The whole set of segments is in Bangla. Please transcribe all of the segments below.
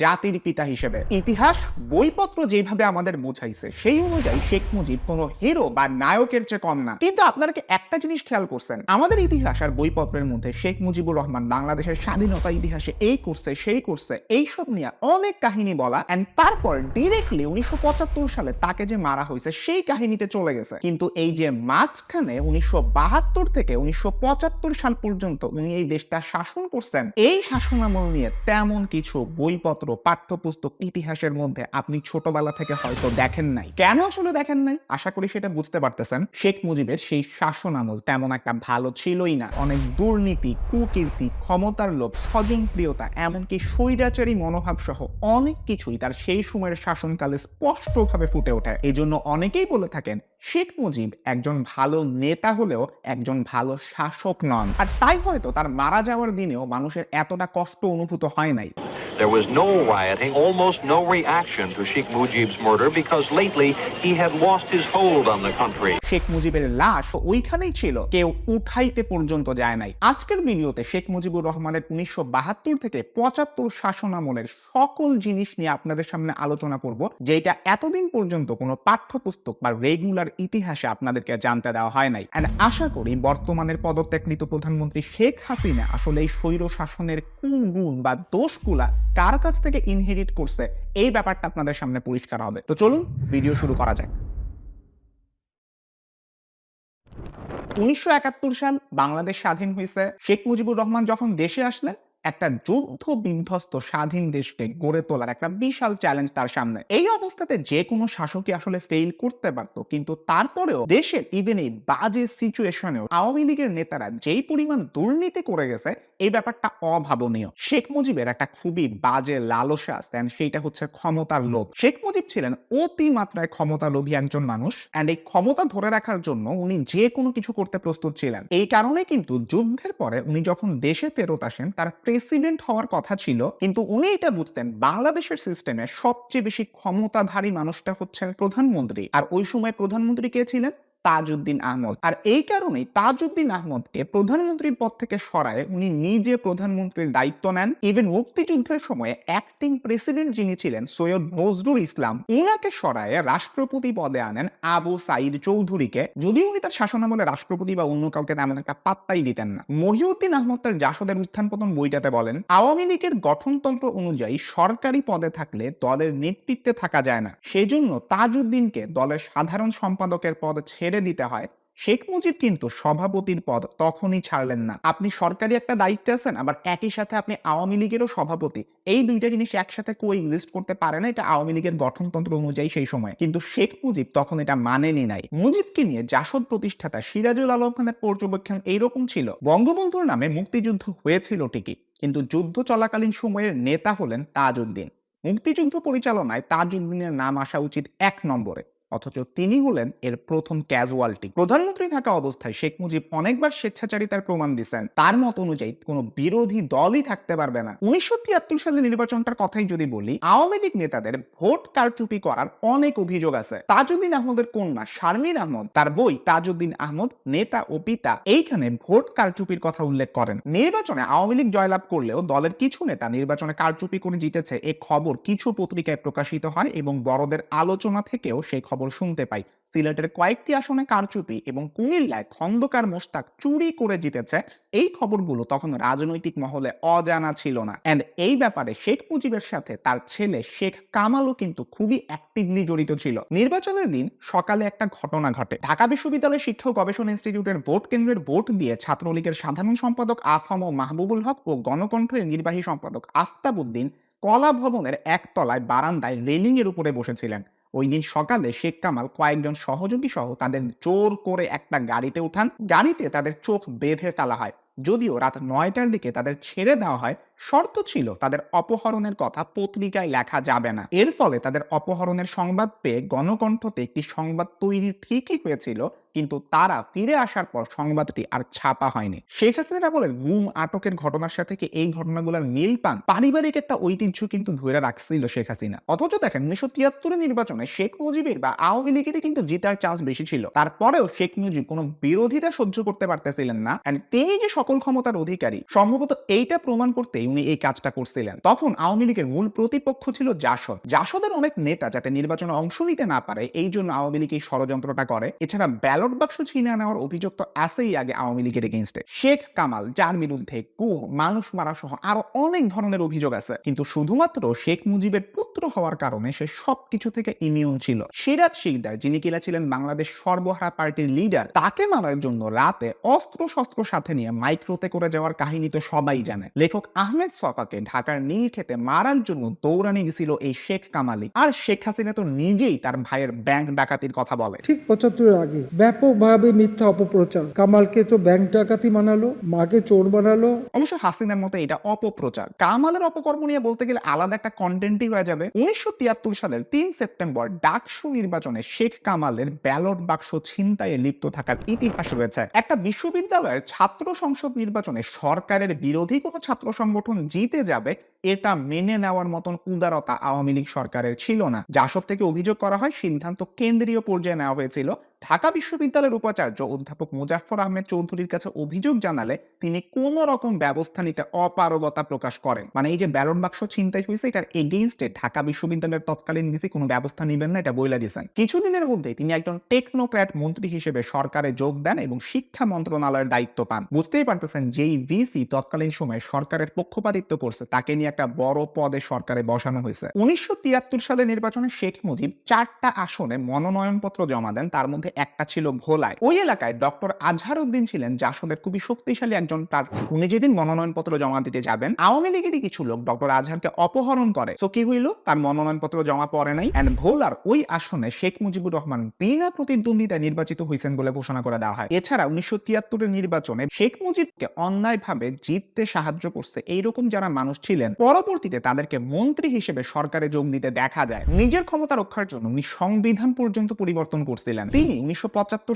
জাতির পিতা হিসেবে। ইতিহাস, বইপত্র যেভাবে আমাদের বোঝাইছে সেই অনুযায়ী শেখ মুজিব কোনো হিরো বা নায়কের চেয়ে কম না। কিন্তু আপনারা একটা জিনিস খেয়াল করছেন? আমাদের ইতিহাস আর বইপত্রের মধ্যে শেখ মুজিবুর রহমান বাংলাদেশের স্বাধীনতা ইতিহাসে এই করছে, সেই করছে, এইসব নিয়ে অনেক কাহিনী বলা এন্ড তারপর ডিরেক্টলি উনিশশো সালে তাকে যে মারা হয়েছে, সেই কাহিনীতে চলে গেছে। কিন্তু এই যে মাঝখানে উনিশশো বাহাত্তর থেকে উনিশশো পঁচাত্তর সাল পর্যন্ত উনি এই দেশটা শাসন করছেন, এই শাসনামল নিয়ে তেমন কিছু বইপত্র পাঠ্যপুস্তক ইতিহাসের মধ্যে আপনি ছোটবেলা থেকে হয়তো দেখেন নাই। কেন আসলে দেখেন নাই? আশা করি সেটা বুঝতে পারতেছেন। শেখ মুজিবের সেই শাসন আমল তেমন একটা ভালো ছিলই না। অনেক দুর্নীতি, কুকীর্তি, ক্ষমতার লোভ, স্বজনপ্রিয়তা, এমনকি স্বৈরাচারী মনোভাব সহ অনেক কিছুই তার সেই সময়ের শাসনকালে স্পষ্টভাবে ফুটে ওঠে। এই জন্য অনেকেই বলে থাকেন, শেখ মুজিব একজন ভালো নেতা হলেও একজন ভালো শাসক নন। আর তাই হয়তো তার মারা যাওয়ার দিনেও মানুষের এতটা কষ্ট অনুভূত হয় নাই। There was no rioting, almost no reaction to Sheikh Mujib's murder because lately he had lost his hold on the country. Sheikh মুজিবের লাশ ওইখানেই ছিল কেউ উঠাইতে পর্যন্ত যায় নাই আজকের ভিডিওতে শেখ মুজিবুর রহমানের উনিশশো বাহাত্তর থেকে পঁচাত্তর শাসনামলের সকল জিনিস নিয়ে আপনাদের সামনে আলোচনা করব যেটা এতদিন পর্যন্ত কোনো পাঠ্যপুস্তক বা রেগুলার ইতিহাসে আপনাদেরকে জানতে দেওয়া হয় নাই এন্ড আশা করি বর্তমানের পদত্যাগকৃত প্রধানমন্ত্রী শেখ হাসিনা আসলে এই স্বৈর শাসনের কুগুণ বা দোষগুলা কার কাছ থেকে ইনহেরিট করছে, এই ব্যাপারটা আপনাদের সামনে পরিষ্কার হবে। তো চলুন ভিডিও শুরু করা যাক। উনিশশো একাত্তর সাল বাংলাদেশ স্বাধীন হয়েছে। শেখ মুজিবুর রহমান যখন দেশে আসলেন একটা যুদ্ধ বিধ্বস্ত স্বাধীন দেশকে গড়ে তোলার একটা বিশাল চ্যালেঞ্জ তার সামনে। এই অবস্থাতে যে কোনো শাসকই আসলে ফেল করতে পারত, কিন্তু তারপরেও দেশের ইভেন এই বাজে সিচুয়েশনেও আওয়ামী লীগের নেতারা যেই পরিমাণ দুর্নীতি করে গেছে, এই ব্যাপারটা অভাবনীয়। শেখ মুজিবের একটা খুবই বাজে লালসা আছে and সেইটা হচ্ছে ক্ষমতার লোভ। শেখ মুজিব ছিলেন অতি মাত্রায় ক্ষমতা লোভী একজন মানুষ অ্যান্ড এই ক্ষমতা ধরে রাখার জন্য উনি যে কোনো কিছু করতে প্রস্তুত ছিলেন। এই কারণে কিন্তু যুদ্ধের পরে উনি যখন দেশে ফেরত আসেন, তার প্রেসিডেন্ট হওয়ার কথা ছিল, কিন্তু উনি এটা বুঝতেন বাংলাদেশের সিস্টেমে সবচেয়ে বেশি ক্ষমতাধারী মানুষটা হচ্ছেন প্রধানমন্ত্রী। আর ওই সময় প্রধানমন্ত্রী কে ছিলেন? তাজউদ্দিন আহমদ। আর এই কারণেই তাজউদ্দিন আহমদকে প্রধানমন্ত্রীর পদ থেকে সরায় উনি নিজে প্রধানমন্ত্রীর দায়িত্ব নেন। ইভেন মুক্তিযুদ্ধের সময় অ্যাক্টিং প্রেসিডেন্ট যিনি ছিলেন সৈয়দ নজরুল ইসলাম উনাকে সরায় রাষ্ট্রপতি পদে আনেন আবু সাইদ চৌধুরীকে। যদিও উনি তার শাসনামলে রাষ্ট্রপতি বা অন্য কাউকে তেমন একটা পাত্তাই দিতেন না। মহিউদ্দিন আহমদ তার জাসদের উত্থান পতন বইটাতে বলেন, আওয়ামী লীগের গঠনতন্ত্র অনুযায়ী সরকারি পদে থাকলে দলের নেতৃত্বে থাকা যায় না। সেজন্য তাজউদ্দিনকে দলের সাধারণ সম্পাদকের পদ ছেড়ে দিতে হয়। শেখ মুজিব কিন্তু সভাপতির পদ তখনই ছাড়লেন না। আপনি সরকারি একটা দায়িত্বে আছেন, আবার একই সাথে আপনি আওয়ামী লীগেরও সভাপতি। এই দুইটা জিনিস একসাথে কো এক্সিস্ট করতে পারে না, এটা আওয়ামী লীগের গঠনতন্ত্র অনুযায়ী সেই সময়। কিন্তু শেখ মুজিব তখন এটা মানেনি নাই। মুজিবকে নিয়ে জাসদ প্রতিষ্ঠাতা সিরাজুল আলম খানের পর্যবেক্ষণ এইরকম ছিল। বঙ্গবন্ধুর নামে মুক্তিযুদ্ধ হয়েছিল ঠিকই, কিন্তু যুদ্ধ চলাকালীন সময়ের নেতা হলেন তাজউদ্দিন। মুক্তিযুদ্ধ পরিচালনায় তাজউদ্দিনের নাম আসা উচিত এক নম্বরে। অথচ তিনি হলেন এর প্রথম ক্যাজুয়ালটি প্রধানমন্ত্রী থাকা অবস্থায় শেখ মুজিব অনেকবার স্বেচ্ছাচারিতার প্রমাণ দিচ্ছেন তার মত অনুযায়ী কোনো বিরোধী দলই থাকতে পারবে না। উনিশশো তিয়াত্তর সালে নির্বাচনটার কথাই যদি বলি, আওয়ামী লীগ নেতাদের ভোট কারচুপি করার অনেক অভিযোগ আছে। তাজউদ্দিন আহমদের কন্যা শারমিন আহমদ, তার বই তাজউদ্দিন আহমদ, নেতা ও পিতা, এইখানে ভোট কারচুপির কথা উল্লেখ করেন। নির্বাচনে আওয়ামী লীগ জয়লাভ করলেও দলের কিছু নেতা নির্বাচনে কারচুপি করে জিতেছে, এ খবর কিছু পত্রিকায় প্রকাশিত হয় এবং বড়দের আলোচনা থেকেও সেই খবর শুনতে পাই। সিলেটের কয়েকটি আসনে কারচুপি এবং কুমিল্লায় খন্দকার মোস্তাক চুরি করে জিতেছে, এই খবরগুলো তখন রাজনৈতিক মহলে অজানা ছিল না। অ্যান্ড এই ব্যাপারে শেখ মুজিবের সাথে তার ছেলে শেখ কামালও কিন্তু খুবই অ্যাক্টিভলি জড়িত ছিল। নির্বাচনের দিন সকালে একটা ঘটনা ঘটে। ঢাকা বিশ্ববিদ্যালয় শিক্ষা ও গবেষণা ইনস্টিটিউটের ভোট কেন্দ্রের ভোট দিয়ে ছাত্রলীগের সাধারণ সম্পাদক আফাম ও মাহবুবুল হক ও গণকণ্ঠের নির্বাহী সম্পাদক আফতাবুদ্দিন কলা ভবনের একতলায় বারান্দায় রেলিং এর উপরে বসেছিলেন। ওই দিন সকালে শেখ কামাল কয়েকজন সহযোগী সহ তাদের জোর করে একটা গাড়িতে উঠান। গাড়িতে তাদের চোখ বেঁধে তালা হয়। যদিও রাত নয়টার দিকে তাদের ছেড়ে দেওয়া হয়, শর্ত ছিল তাদের অপহরণের কথা পত্রিকায় লেখা যাবে না। এর ফলে তাদের অপহরণের সংবাদ পেয়ে গণকণ্ঠতে একটি সংবাদ তৈরি ঠিকই হয়েছিল কিন্তু তারা ফিরে আসার পর সংবাদটি আর ছাপা হয়নি। শেখ হাসিনা বলেন, গুম, আটকের ঘটনার সাথে কি এই ঘটনাগুলোর মিল পান? পারিবারিক একটা ঐতিহ্য কিন্তু ধরে রাখছিল শেখ হাসিনা। অথচ দেখেন, উনিশশো তিয়াত্তরের নির্বাচনে শেখ মুজিবের বা আওয়ামী লীগেরই কিন্তু জিতার চান্স বেশি ছিল। তারপরেও শেখ মুজিব কোনো বিরোধিতা সহ্য করতে পারতেছিলেন না। And তিনি যে সকল ক্ষমতার অধিকারী, সম্ভবত এইটা প্রমাণ করতেই উনি এই কাজটা করছিলেন। তখন আওয়ামী লীগের মূল প্রতিপক্ষ ছিল জাসদ। জাসদের অনেক নেতা যাতে নির্বাচনে অংশ নিতে না পারে এই জন্য আওয়ামী লীগ এই ষড়যন্ত্রটা করে। এছাড়া ব্যালট বাক্স ছিনিয়ে নেওয়ার অভিযোগ তো আসেই আগে আওয়ামী লীগের এগেনস্টে শেখ কামাল, যার বিরুদ্ধে গুম মানুষ মারা সহ আরও অনেক ধরনের অভিযোগ আছে। কিন্তু শুধুমাত্র শেখ মুজিবের পুত্র হওয়ার কারণে সে সবকিছু থেকে ইমিউন ছিল। সিরাজ শিকদার, যিনি কিনা ছিলেন বাংলাদেশ সর্বহারা পার্টির লিডার তাকে মারার জন্য রাতে অস্ত্র শস্ত্র সাথে নিয়ে মাইক্রোতে করে যাওয়ার কাহিনী তো সবাই জানে। লেখক আহমেদ সফাকে ঢাকার নীল খেতে মারার জন্য দৌড়ানি গেছিল এই শেখ কামালি। আর শেখ হাসিনা তো নিজেই তার ভাইয়ের ব্যাংক ডাকাতির কথা বলে। ঠিক পঁচাত্তরের আগে ব্যাপকভাবে মিথ্যা অপপ্রচার। কামালকে তো ব্যাংক ডাকাতি বানালো মাকে চোর বানালো। অবশ্য হাসিনার মতো এটা অপপ্রচার। কামালের অপকর্ম নিয়ে বলতে গেলে আলাদা একটা কন্টেন্টই হয়ে যাবে। উনিশশো তিয়াত্তর সালের তিন সেপ্টেম্বর ডাকসু নির্বাচনে শেখ কামালের ব্যালট বাক্স ছিনতাইয়ে লিপ্ত থাকার ইতিহাস রয়েছে। একটা বিশ্ববিদ্যালয়ের ছাত্র সংসদ নির্বাচনে সরকারের বিরোধী কোনো ছাত্র সংগঠন জিতে যাবে, এটা মেনে নেওয়ার মতন উদারতা আওয়ামী লীগ সরকারের ছিল না। জাসদ থেকে অভিযোগ করা হয় সিদ্ধান্ত কেন্দ্রীয় পর্যায়ে নেওয়া হয়েছিল। ঢাকা বিশ্ববিদ্যালয়ের উপাচার্য অধ্যাপক মুজাফর আহমেদ চৌধুরীর কাছে অভিযোগ জানালে তিনি কোন রকম ব্যবস্থা নিতে অপারগতা প্রকাশ করেন। মানে এই যে ব্যালট বাক্স ছিনতাই হয়েছে, এটার এগেইনস্টে ঢাকা বিশ্ববিদ্যালয়ের তৎকালীন ভিসি কোনো ব্যবস্থা নেবেন না, এটা বইলা দিয়েছেন। কিছুদিনের মধ্যে তিনি একজন টেকনোক্র্যাট মন্ত্রী হিসেবে সরকারে যোগ দেন এবং শিক্ষা মন্ত্রণালয়ের দায়িত্ব পান। বুঝতেই পারতেছেন যেই ভিসি তৎকালীন সময়ে সরকারের পক্ষপাতিত্ব করছে, তাকে নিয়ে একটা বড় পদে সরকারে বসানো হয়েছে। উনিশশো তিয়াত্তর সালে নির্বাচনে শেখ মুজিব চারটা আসনে মনোনয়নপত্র জমা দেন, তার মধ্যে একটা ছিল ভোলায়। ওই এলাকায় ডক্টর আজহার উদ্দিন ছিলেন জাসদের খুবই শক্তিশালী একজন। প্রার্থী উনি যেদিন মনোনয়নপত্র জমা দিতে যাবেন, আওয়ামী লীগেরই কিছু লোক ডক্টর আজহারকে অপহরণ করে। তো কি হইল? তার মনোনয়নপত্র জমা পড়ে নাই। এন্ড ভোলার ওই আসনে শেখ মুজিবুর রহমান বিনা প্রতিদ্বন্দ্বিতায় নির্বাচিত হয়েছেন বলে ঘোষণা করে দেওয়া হয়। এছাড়া উনিশশো তিয়াত্তরের নির্বাচনে শেখ মুজিবকে অন্যায়ভাবে জিততে সাহায্য করছে এইরকম যারা মানুষ ছিলেন, পরবর্তীতে তাদেরকে মন্ত্রী হিসেবে সরকারে যোগ দিতে দেখা যায়। নিজের ক্ষমতা রক্ষার জন্য উনি সংবিধান পর্যন্ত পরিবর্তন করছিলেন। তিনি উনিশশো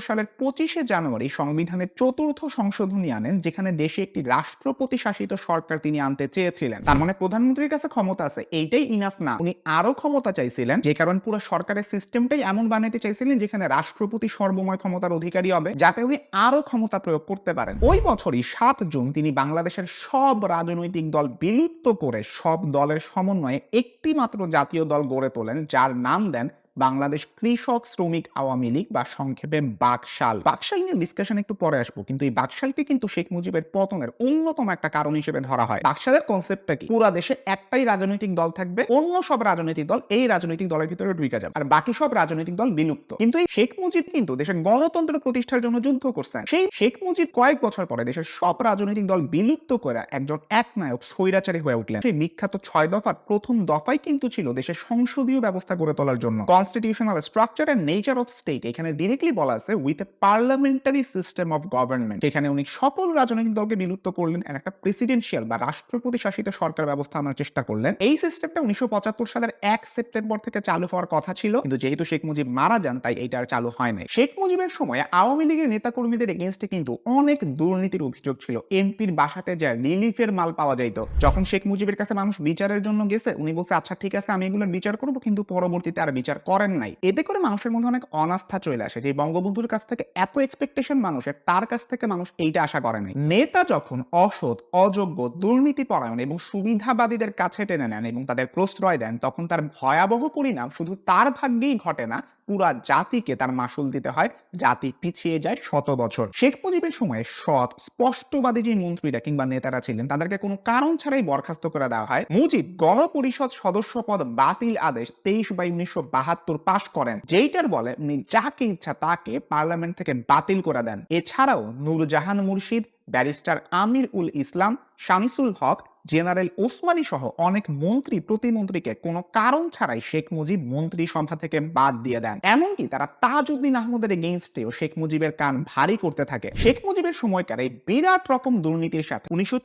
সালের পঁচিশে জানুয়ারি সংবিধানের চতুর্থ সংশোধনী আনেন, যেখানে দেশে একটি রাষ্ট্রপতি শাসিত সরকার তিনি আনতে চেয়েছিলেন। তার মানে প্রধানমন্ত্রীর কাছে ক্ষমতা আছে, এইটাই ইনাফ না। উনি আরও ক্ষমতা চাইছিলেন, যে কারণ পুরো সরকারের সিস্টেমটাই এমন বানাইতে চাইছিলেন, যেখানে রাষ্ট্রপতি সর্বময় ক্ষমতার অধিকারী হবে, যাতে উনি আরও ক্ষমতা প্রয়োগ করতে পারেন। ওই বছরই সাত জুন তিনি বাংলাদেশের সব রাজনৈতিক দল বিলুপ্ত করে সব দলের সমন্বয়ে একটি মাত্র জাতীয় দল গড়ে তোলেন, যার নাম দেন বাংলাদেশ কৃষক শ্রমিক আওয়ামী লীগ বা সংক্ষেপে বাকশাল। বাকশাল নিয়ে ডিসকাশন একটু পরে আসব, কিন্তু এই বাকশালকে কিন্তু শেখ মুজিবের পতনের অন্যতম একটা কারণ হিসেবে ধরা হয়। বাকশালের কনসেপ্টটা কি? পুরা দেশে একটাই রাজনৈতিক দল থাকবে, অন্য সব রাজনৈতিক দল এই রাজনৈতিক দলের ভিতরে ঢুকে যাবে, আর বাকি সব রাজনৈতিক দল বিলুপ্ত। কিন্তু এই শেখ মুজিব কিন্তু দেশের গণতন্ত্র প্রতিষ্ঠার জন্য যুদ্ধ করছেন। সেই শেখ মুজিব কয়েক বছর পরে দেশের সব রাজনৈতিক দল বিলুপ্ত করে একজন একনায়ক স্বৈরাচারী হয়ে উঠলেন। সেই বিখ্যাত ছয় দফার প্রথম দফাই কিন্তু ছিল দেশের সংসদীয় ব্যবস্থা গড়ে তোলার জন্য। Constitutional structure and nature of state এখানে ডিরেক্টলি বলা আছে with a parliamentary system of government এখানে উনি সকল রাজনৈতিক দলকে বিলুপ্ত করলেন একটা প্রেসিডেন্সিয়াল বা রাষ্ট্রপতি শাসিত সরকার ব্যবস্থা আনার চেষ্টা করলেন। এই সিস্টেমটা উনিশশো পঁচাত্তর সালের এক সেপ্টেম্বর থেকে চালু হওয়ার কথা ছিল, কিন্তু যেহেতু শেখ মুজিব মারা যান, তাই এটা আর চালু হয় নাই। শেখ মুজিবের সময় আওয়ামী লীগের নেতাকর্মীদের এগেনস্টে কিন্তু অনেক দুর্নীতির অভিযোগ ছিল। এমপির বাসাতে যায়, রিলিফের মাল পাওয়া যাইতো। যখন শেখ মুজিবের কাছে মানুষ বিচারের জন্য গেছে, উনি বলছে আচ্ছা ঠিক আছে, আমি এগুলোর বিচার করব, কিন্তু পরবর্তীতে আর বিচার করেন নাই। এতে করে মানুষের মধ্যে অনেক অনাস্থা চলে আসে যে বঙ্গবন্ধুর কাছ থেকে এত এক্সপেকটেশন মানুষের, তার কাছ থেকে মানুষ এইটা আশা করে নাই। নেতা যখন অসৎ, অযোগ্য দুর্নীতি পরায়ণ এবং সুবিধাবাদীদের কাছে টেনে নেন এবং তাদের প্রশ্রয় দেন, তখন তার ভয়াবহ পরিণাম শুধু তার ভাগ্যেই ঘটে না পুরা জাতিকে তার মাসুল দিতে হয়। জাতি পিছিয়ে যায় শত বছর। শেখ মুজিবের সময় সৎ, স্পষ্টবাদী যে মন্ত্রীরা কিংবা নেতারা ছিলেন, তাদেরকে কোনো কারণ ছাড়াই বরখাস্ত করে দেওয়া হয়। মুজিব গণপরিষদ সদস্য পদ বাতিল আদেশ তেইশ বাই উনিশশো বাহাত্তর পাশ করেন। যেইটার বলে উনি যাকে ইচ্ছা তাকে পার্লামেন্ট থেকে বাতিল করে দেন। এছাড়াও নূরজাহান মুর্শিদ, ব্যারিস্টার আমির উল ইসলাম, শামসুল হক জেনারেল ওসমানী সহ অনেক মন্ত্রী প্রতিমন্ত্রীকে কোনো কারণ ছাড়াই শেখ মুজিব মন্ত্রী সভা থেকে বাদ দিয়ে দেন। এমনকি তারা তাজউদ্দিন আহমদের এগেইনস্টেও শেখ মুজিবের কান ভারী করতে থাকে। শেখ মুজিবের সময়কার এই বিরাট রকম দুর্নীতির সাথে উনিশশো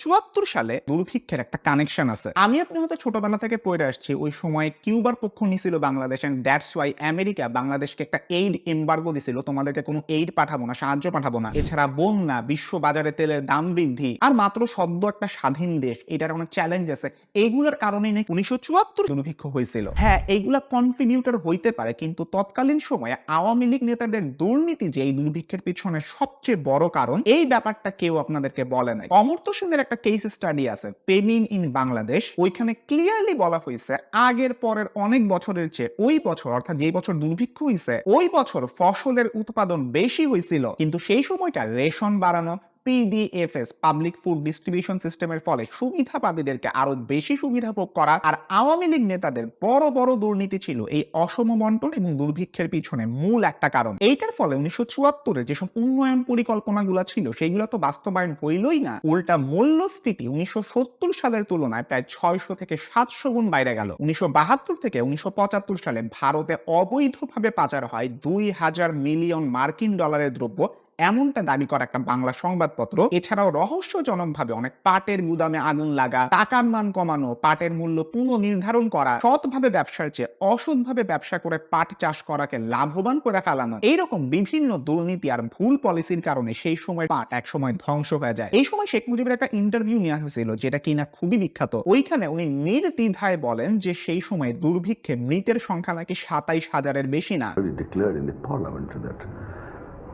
সালে দুর্ভিক্ষের একটা কানেকশন আছে। আমি আপনি হয়তো ছোটবেলা থেকে পড়ে আসছি, ওই সময় কিউবার পক্ষ নিছিল Bangladesh and that's why America বাংলাদেশকে একটা এইড এম্বার্গো দিছিল, তোমাদেরকে কোনো এইড পাঠাবো না, সাহায্য পাঠাবো না। এছাড়া বন্যা বিশ্ব বাজারে তেলের দাম বৃদ্ধি, আর মাত্র সদ্য একটা স্বাধীন দেশ, এটা মিডিয়ার অনেক চ্যালেঞ্জ আছে। এইগুলোর কারণে নাকি উনিশশো চুয়াত্তর দুর্ভিক্ষ হয়েছিল। হ্যাঁ এইগুলা কন্ট্রিবিউটর হইতে পারে, কিন্তু তৎকালীন সময়ে আওয়ামী লীগ নেতাদের দুর্নীতি যে এই দুর্ভিক্ষের পিছনে সবচেয়ে বড় কারণ, এই ব্যাপারটা কেউ আপনাদেরকে বলে নাই। অমর্ত্য সেনের একটা কেস স্টাডি আছে ফেমিন ইন বাংলাদেশ ওইখানে ক্লিয়ারলি বলা হয়েছে, আগের পরের অনেক বছরের চেয়ে ওই বছর, অর্থাৎ যেই বছর দুর্ভিক্ষ হয়েছে ওই বছর ফসলের উৎপাদন বেশি হয়েছিল কিন্তু সেই সময়টা রেশন বাড়ানো পিডিএফএস পাবলিক ফুড ডিস্ট্রিবিউশন সিস্টেমের ফলে সুবিধাবাদীদেরকে আরও বেশি সুবিধা ভোগ করা আর আওয়ামী লীগ নেতাদের বড় বড় দুর্নীতি ছিল এই অসম বন্টন এবং দুর্ভিক্ষের পিছনে মূল একটা কারণ। এইটার ফলে উনিশশো চুয়াত্তরে যেসব উন্নয়ন পরিকল্পনাগুলো ছিল, সেগুলো তো বাস্তবায়ন হইলই না। উল্টা মূল্যস্ফীতি উনিশশো সত্তর সালের তুলনায় প্রায় ছয়শো থেকে সাতশো গুণ বাইরে গেল। উনিশশো বাহাত্তর থেকে উনিশশো পঁচাত্তর সালে ভারতে অবৈধভাবে পাচার হয় দুই হাজার মিলিয়ন মার্কিন ডলারের দ্রব্য এমনটা দাবি করা একটা বাংলা সংবাদপত্র। এছাড়াও রহস্যজনকভাবে অনেক পাটের গুদামে আগুন লাগা, টাকার মান কমানো, পাটের মূল্য পুনর্নির্ধারণ করা, সৎভাবে ব্যবসার চেয়ে অসৎভাবে ব্যবসা করে পাট চাষ করাকে লাভবান করে ফেলানো, এইরকম বিভিন্ন দুর্নীতি আর ভুল পলিসির কারণে সেই সময় পাট এক সময় ধ্বংস হয়ে যায়। এই সময় শেখ মুজিবের একটা ইন্টারভিউ নেওয়া হয়েছিল, যেটা কিনা খুবই বিখ্যাত। ওইখানে উনি নির্দ্বিধায় বলেন যে সেই সময় দুর্ভিক্ষে মৃতের সংখ্যা নাকি সাতাইশ হাজারের বেশি না।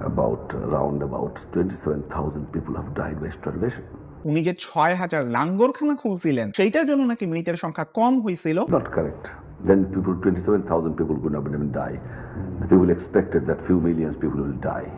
About around about 27,000 people have died by starvation. উনি যে ছয় হাজার লাঙ্গরখানা খুলছিলেন সেইটার জন্য নাকি মৃতের সংখ্যা কম হয়েছিল Not correct. Then people, 27,000 people could not even die. The people expected that few millions people will die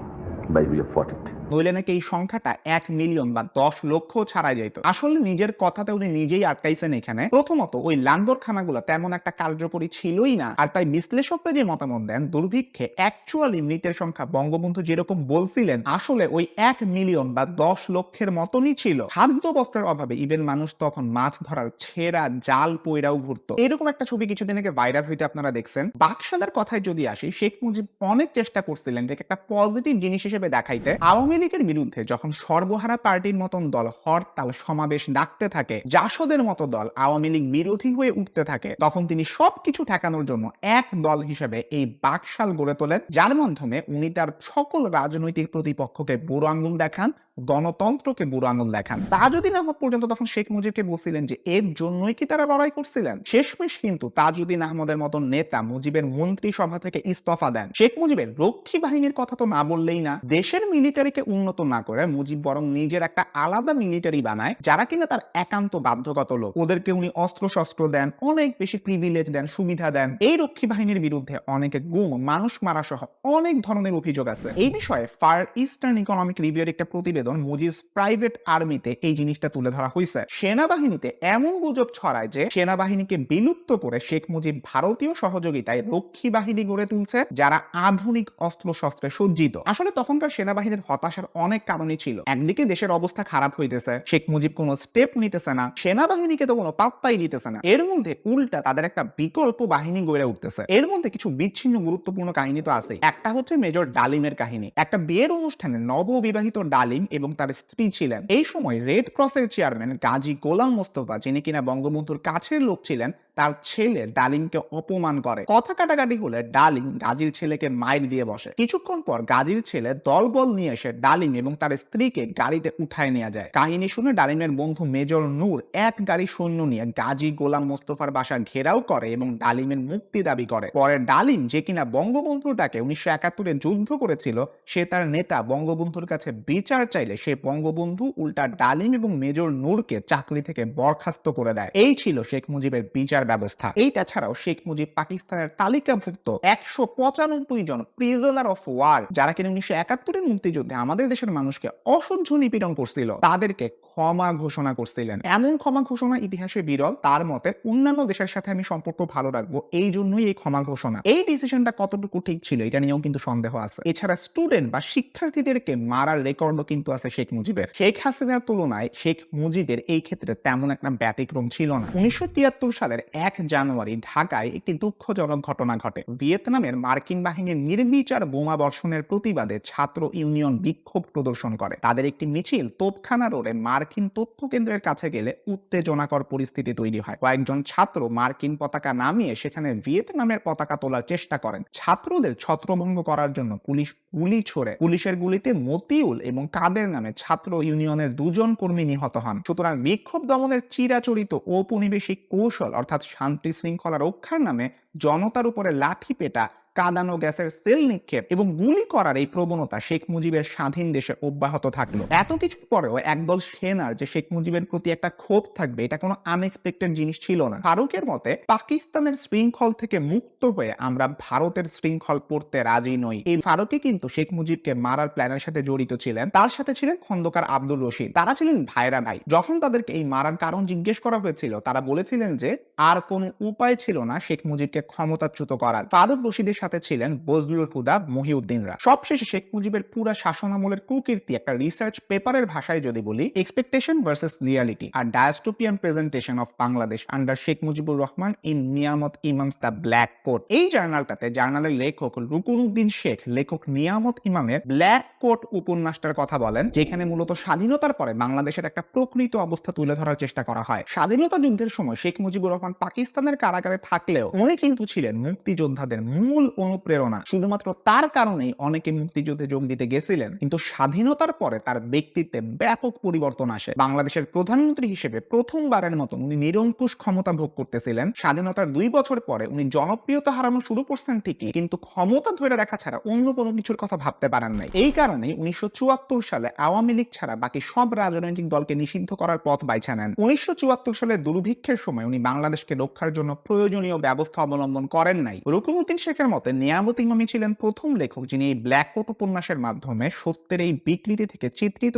by way of 40. নইলে নাকি এই সংখ্যাটা এক মিলিয়ন বা দশ লক্ষ ছাড়া যেত আসলে নিজের কথাতে উনি নিজেই আটকাইছেন এখানে। প্রথমত, ওই লাঙ্গরখানাগুলো তেমন একটা কার্যকরী ছিলই না। আর তাই বিশ্লেষকরা যে মতামত দেন, দুর্ভিক্ষে অ্যাকচুয়ালি মৃতের সংখ্যা বঙ্গবন্ধু যেরকম বলছিলেন, আসলে ওই এক মিলিয়ন বা দশ লক্ষের মতনই ছিল। খাদ্য বস্ত্রের অভাবে ইভেন মানুষ তখন মাছ ধরার ছেঁড়া জাল পয়রাও ঘুরতো। এরকম একটা ছবি কিছুদিন আগে ভাইরাল হইতে আপনারা দেখছেন। বাকশালের কথায় যদি আসি, শেখ মুজিব অনেক চেষ্টা করছিলেন একটা পজিটিভ জিনিস হিসেবে দেখাইতে। আওয়ামী লীগের বিরুদ্ধে যখন সর্বহারা পার্টির মতন দল হরতাল সমাবেশ ডাকতে থাকে, জাসদের মতো দল আওয়ামী লীগ বিরোধী হয়ে উঠতে থাকে, তখন তিনি সবকিছু ঠেকানোর জন্য এক দল হিসেবে এই বাকশাল গড়ে তোলেন। যার মাধ্যমে উনি তার সকল রাজনৈতিক প্রতিপক্ষকে বুড়ো আঙ্গুল দেখান গণতন্ত্রকে বুড়ো আঙুল দেখান তা যদি না হওয়া পর্যন্ত তখন শেখ মুজিবকে বলছিলেন যে, এর জন্যই কি তারা লড়াই করছিলেন? শেষমেশ কিন্তু তাজউদ্দিন আহমদের মতন নেতা মুজিবের মন্ত্রিসভা থেকে ইস্তফা দেন। শেখ মুজিবের রক্ষী বাহিনীর কথা তো না বললেই না। দেশের মিলিটারিকে উন্নত না করে মুজিব বরং নিজের একটা আলাদা মিলিটারি বানায়, যারা কিনা তার একান্ত বাধ্যগত লোক। ওদেরকে উনি অস্ত্র শস্ত্র দেন, অনেক বেশি প্রিভিলেজ দেন, সুবিধা দেন। এই রক্ষী বাহিনীর বিরুদ্ধে অনেকে গুম, মানুষ মারা সহ অনেক ধরনের অভিযোগ আছে। এই বিষয়ে ফার ইস্টার্ন ইকোনমিক রিভিউর একটা প্রতিবেদন মুজিজ প্রাইভেট আর্মিতে এই জিনিসটা তুলে ধরা হয়েছে সেনাবাহিনীতে এমন গুজব ছড়ায় যে সেনাবাহিনীকে বিলুপ্ত করে শেখ মুজিব ভারতীয় সহযোগিতায় রক্ষী বাহিনী গড়ে তুলছে, যারা আধুনিক অস্ত্র শস্ত্রে সজ্জিত। আসলে তখনকার সেনাবাহিনীর হতাশার অনেক কারণই ছিল। একদিকে দেশের অবস্থা খারাপ হইতেছে, শেখ মুজিব কোনো স্টেপ নিতেছে না, সেনাবাহিনীকে তো কোনো পাত্তাই দিতেছে না। এর মধ্যে উল্টা তাদের একটা বিকল্প বাহিনী গড়ে উঠতেছে। এর মধ্যে কিছু বিচ্ছিন্ন গুরুত্বপূর্ণ কাহিনী তো আছে একটা হচ্ছে মেজর ডালিমের কাহিনী। একটা বিয়ের অনুষ্ঠানে নববিবাহিত ডালিম এবং তার স্ত্রী ছিলেন। এই সময় রেড ক্রসের চেয়ারম্যান গাজী গোলাম মোস্তফা, যিনি কিনা বঙ্গবন্ধুর কাছের লোক ছিলেন তার ছেলে ডালিমকে অপমান করে। কথা কাটাকাটি হলে ডালিম গাজীর ছেলেকে মাইর দিয়ে বসে। কিছুক্ষণ পর গাজীর ছেলে দলবল নিয়ে এসে ডালিম এবং তার স্ত্রীকে গাড়িতে উঠায় নিয়ে যায়। কাহিনী শুনে ডালিমের বন্ধু মেজর নূর এক গাড়ি সৈন্য নিয়ে গাজী গোলাম মোস্তফার বাসা ঘেরাও করে এবং ডালিমের মুক্তি দাবি করে। পরে ডালিম যে কিনা বঙ্গবন্ধুটাকে উনিশশো একাত্তরে যুদ্ধ করেছিল, সে তার নেতা বঙ্গবন্ধুর কাছে বিচার চাইলে সে বঙ্গবন্ধু উল্টা ডালিম এবং মেজর নূরকে চাকরি থেকে বরখাস্ত করে দেয়। এই ছিল শেখ মুজিবের বিচার ব্যবস্থা। এইটা ছাড়াও শেখ মুজিব পাকিস্তানের তালিকাভুক্ত একশো পঁচানব্বই জন প্রিজনার অফ ওয়ার যারা কিনা উনিশশো একাত্তরের মুক্তিযুদ্ধে আমাদের দেশের মানুষকে অসহ্য নিপীড়ন করছিল, তাদেরকে ক্ষমা ঘোষণা করছিলেন। এমন ক্ষমা ঘোষণা ইতিহাসে বিরল, তার মতে অন্যান্য দেশের সাথে আমি সম্পর্ক ভালো রাখব, এই জন্যই এই ক্ষমা ঘোষণা। এই ডিসিশনটা কতটুকু ঠিক ছিল, এটা নিয়েও কিন্তু সন্দেহ আছে। এছাড়া স্টুডেন্ট বা শিক্ষার্থীদেরকে মারার রেকর্ডও কিন্তু আছে শেখ মুজিবের। শেখ হাসিনার তুলনায় শেখ মুজিবের এই ক্ষেত্রে তেমন একটা ব্যতিক্রম ছিল না। উনিশশো তিয়াত্তর সালের এক জানুয়ারি ঢাকায় একটি দুঃখজনক ঘটনা ঘটে। ভিয়েতনামের মার্কিন বাহিনীর নির্বিচার বোমা বর্ষণের প্রতিবাদে ছাত্র ইউনিয়ন বিক্ষোভ প্রদর্শন করে। তাদের একটি মিছিল তোপখানা রোডে মার্কিন মার্কিন তথ্য কেন্দ্রের কাছে গেলে উত্তেজনাকর পরিস্থিতি তৈরি হয়। কয়েকজন ছাত্র মার্কিন পতাকা নামিয়ে সেখানে ভিয়েতনামের পতাকা তোলার চেষ্টা করেন। ছাত্রদের ছত্রভঙ্গ করার জন্য পুলিশ গুলি ছোড়ে। পুলিশের গুলিতে মতিউল এবং কাদের নামে ছাত্র ইউনিয়নের দুজন কর্মী নিহত হন। সুতরাং বিক্ষোভ দমনের চিরাচরিত ঔপনিবেশিক কৌশল অর্থাৎ শান্তি শৃঙ্খলা রক্ষার নামে জনতার উপরে লাঠি পেটা কাদানো গ্যাসের সেল নিক্ষেপ এবং গুলি করার এই প্রবণতা শেখ মুজিবের স্বাধীন দেশে অব্যাহত থাকল। এত কিছু পরেও একদল সেনার যে শেখ মুজিবের প্রতি একটা ক্ষোভ থাকবে, এটা কোনো আনএক্সপেক্টেড জিনিস ছিল না। ফারুকের মতে, পাকিস্তানের শৃঙ্খল থেকে মুক্ত হয়ে আমরা ভারতের শৃঙ্খল পড়তে রাজি নই। এই ফারুকই কিন্তু শেখ মুজিবকে মারার প্ল্যানের সাথে জড়িত ছিলেন। তার সাথে ছিলেন খন্দকার আব্দুর রশিদ। তারা ছিলেন ভাইরা ভাই। যখন তাদেরকে এই মারার কারণ জিজ্ঞেস করা হয়েছিল, তারা বলেছিলেন যে, আর কোনো উপায় ছিল না শেখ মুজিবকে ক্ষমতাচ্যুত করার। ফারুক রশিদের সাথে ছিলেন বজলুল হুদা মহিউদ্দিনরা সবশেষে শেখ মুজিবের পুরা শাসনামলের কুকীর্তি একটা রিসার্চ পেপারের ভাষায় যদি বলি expectation versus reality R dystopian presentation of Bangladesh under Sheikh Mujibur Rahman in Niamat Imam's the black coat এই জার্নালটাতে জার্নালের লেখক রুকুনুদ্দিন শেখ, লেখক নিয়ামত ইমামের ব্ল্যাক কোট উপন্যাসটার কথা বলেন, যেখানে মূলত স্বাধীনতার পরে বাংলাদেশের একটা প্রকৃত অবস্থা তুলে ধরার চেষ্টা করা হয়। স্বাধীনতা যুদ্ধের সময় শেখ মুজিবুর রহমান পাকিস্তানের কারাগারে থাকলেও, উনি কিন্তু ছিলেন মুক্তিযোদ্ধাদের মূল অনুপ্রেরণা শুধুমাত্র তার কারণেই অনেকে মুক্তিযুদ্ধে যোগ দিতে গেছিলেন। কিন্তু স্বাধীনতার পরে তার ব্যক্তিত্বে ব্যাপক পরিবর্তন আসে। বাংলাদেশের প্রধানমন্ত্রী হিসেবে প্রথমবারের মতো উনি নিরঙ্কুশ ক্ষমতা ভোগ করতেছিলেন। স্বাধীনতার দুই বছর পরে উনি জনপ্রিয়তা হারানো শুরু করছেন ঠিকই। কিন্তু ক্ষমতা ধরে রাখা ছাড়া অন্য কোনো কিছুর কথা ভাবতে পারেন নাই। এই কারণে উনিশশো চুয়াত্তর সালে আওয়ামী লীগ ছাড়া বাকি সব রাজনৈতিক দলকে নিষিদ্ধ করার পথ বাইছে নেন। উনিশশো চুয়াত্তর সালে দুর্ভিক্ষের সময় উনি বাংলাদেশকে রক্ষার জন্য প্রয়োজনীয় ব্যবস্থা অবলম্বন করেন নাই। রুকুনুদ্দিন শেখের মতে নিয়ামত ইমামি ছিলেন প্রথম লেখক যিনি এই ব্ল্যাক কোট উপন্যাসের মাধ্যমে সত্যের এই বিকৃতি থেকে চিত্রিত